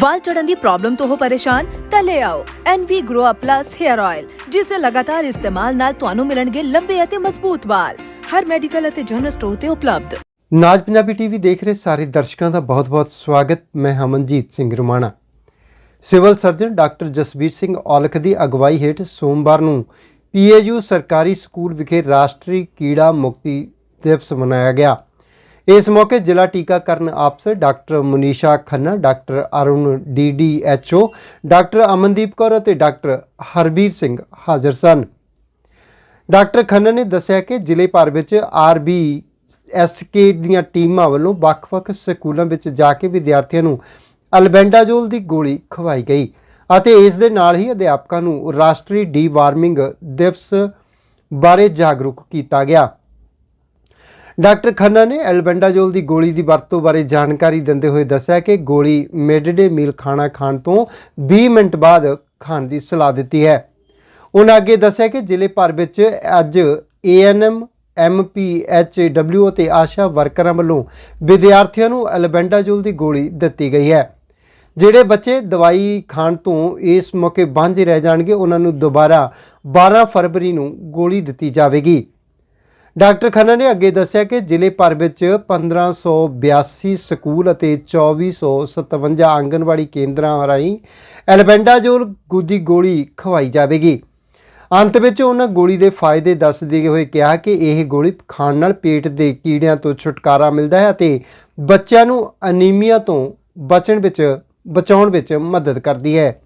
ਵਾਲ ਚੜਨ ਦੀ ਪ੍ਰੋਬਲਮ ਤੋਂ ਹੋ ਪਰੇਸ਼ਾਨ, ਤਾਂ ਲੈ ਆਓ NV Grow Up Plus Hair Oil, ਜਿਸ ਦੇ ਲਗਾਤਾਰ ਇਸਤੇਮਾਲ ਨਾਲ ਤੁਹਾਨੂੰ ਮਿਲਣਗੇ ਲੰਬੇ ਅਤੇ ਮਜ਼ਬੂਤ ਵਾਲ। ਹਰ ਮੈਡੀਕਲ ਅਤੇ ਜਨਰਲ ਸਟੋਰ ਤੇ ਉਪਲਬਧ। ਨਾਜ ਪੰਜਾਬੀ ਟੀਵੀ ਦੇਖ ਰਹੇ ਸਾਰੇ ਦਰਸ਼ਕਾਂ ਦਾ ਬਹੁਤ-ਬਹੁਤ ਸਵਾਗਤ। ਮੈਂ Hamanjit Singh Rumana. Civil surgeon doctor Jasbir Singh Aulakh ਦੀ ਅਗਵਾਈ ਹੇਠ ਸੋਮਵਾਰ ਨੂੰ ਪੀਏਯੂ ਸਰਕਾਰੀ ਸਕੂਲ ਵਿਖੇ ਰਾਸ਼ਟਰੀ ਕੀੜਾ ਮੁਕਤੀ ਦਿਵਸ ਮਨਾਇਆ ਗਿਆ। ਇਸ ਮੌਕੇ ਜ਼ਿਲ੍ਹਾ ਟੀਕਾਕਰਨ ਅਫਸਰ doctor Manisha Khanna, doctor Arun DDHO doctor Amandeep Kaur ਅਤੇ ਡਾਕਟਰ ਹਰਬੀਰ ਸਿੰਘ ਹਾਜ਼ਰ ਸਨ। ਡਾਕਟਰ ਖੰਨਾ ਨੇ ਦੱਸਿਆ ਕਿ ਜ਼ਿਲ੍ਹੇ ਭਰ ਵਿੱਚ ਆਰਬੀ ਐਸਕੇ ਦੀਆਂ ਟੀਮਾਂ ਵੱਲੋਂ ਵੱਖ-ਵੱਖ ਸਕੂਲਾਂ ਵਿੱਚ ਜਾ ਕੇ ਵਿਦਿਆਰਥੀਆਂ ਨੂੰ ਅਲਬੈਂਡਾਜੋਲ ਦੀ ਗੋਲੀ ਖਵਾਈ ਗਈ ਅਤੇ ਇਸ ਦੇ ਨਾਲ ਹੀ ਅਧਿਆਪਕਾਂ ਨੂੰ ਰਾਸ਼ਟਰੀ ਡੀ-ਵਾਰਮਿੰਗ ਦਿਵਸ ਬਾਰੇ ਜਾਗਰੂਕ ਕੀਤਾ ਗਿਆ। ਡਾਕਟਰ ਖੰਨਾ ਨੇ ਐਲਬੈਂਡਾਜੋਲ ਦੀ ਗੋਲੀ ਦੀ ਵਰਤੋਂ ਬਾਰੇ ਜਾਣਕਾਰੀ ਦਿੰਦੇ ਹੋਏ ਦੱਸਿਆ ਕਿ ਗੋਲੀ ਮਿਡ ਡੇ ਮੀਲ ਖਾਣਾ ਖਾਣ ਤੋਂ 20 ਮਿੰਟ ਬਾਅਦ ਖਾਣ ਦੀ ਸਲਾਹ ਦਿੱਤੀ ਹੈ। ਉਹਨਾਂ ਅੱਗੇ ਦੱਸਿਆ ਕਿ ਜ਼ਿਲ੍ਹੇ ਭਰ ਵਿੱਚ ਅੱਜ ਏਐਨਐਮ ਐਮਪੀਐਚਡਬਲਿਊ ਅਤੇ ਆਸ਼ਾ ਵਰਕਰਾਂ ਵੱਲੋਂ ਵਿਦਿਆਰਥੀਆਂ ਨੂੰ ਐਲਬੈਂਡਾਜੋਲ ਦੀ ਗੋਲੀ ਦਿੱਤੀ ਗਈ ਹੈ। ਜਿਹੜੇ ਬੱਚੇ ਦਵਾਈ ਖਾਣ ਤੋਂ ਇਸ ਮੌਕੇ ਵਾਂਝੇ ਰਹਿ ਜਾਣਗੇ, ਉਹਨਾਂ ਨੂੰ ਦੁਬਾਰਾ 12 ਫਰਵਰੀ ਨੂੰ ਗੋਲੀ ਦਿੱਤੀ ਜਾਵੇਗੀ। ਡਾਕਟਰ ਖੰਨਾ ਨੇ ਅੱਗੇ ਦੱਸਿਆ ਕਿ ਜ਼ਿਲ੍ਹੇ ਭਰ ਵਿੱਚ 1582 ਸਕੂਲ ਅਤੇ 2457 ਆਂਗਨਵਾੜੀ ਕੇਂਦਰਾਂ ਰਾਹੀਂ ਐਲਬੈਂਡਾਜੋਲ ਦੀ ਗੋਲੀ ਖਵਾਈ ਜਾਵੇਗੀ। ਅੰਤ ਵਿੱਚ ਉਹਨਾਂ ਗੋਲੀ ਦੇ ਫਾਇਦੇ ਦੱਸਦੇ ਹੋਏ ਕਿਹਾ ਕਿ ਇਹ ਗੋਲੀ ਖਾਣ ਨਾਲ ਪੇਟ ਦੇ ਕੀੜਿਆਂ ਤੋਂ ਛੁਟਕਾਰਾ ਮਿਲਦਾ ਹੈ ਅਤੇ ਬੱਚਿਆਂ ਨੂੰ ਅਨੀਮੀਆ ਤੋਂ ਬਚਣ ਵਿੱਚ, ਬਚਾਉਣ ਵਿੱਚ ਮਦਦ ਕਰਦੀ ਹੈ।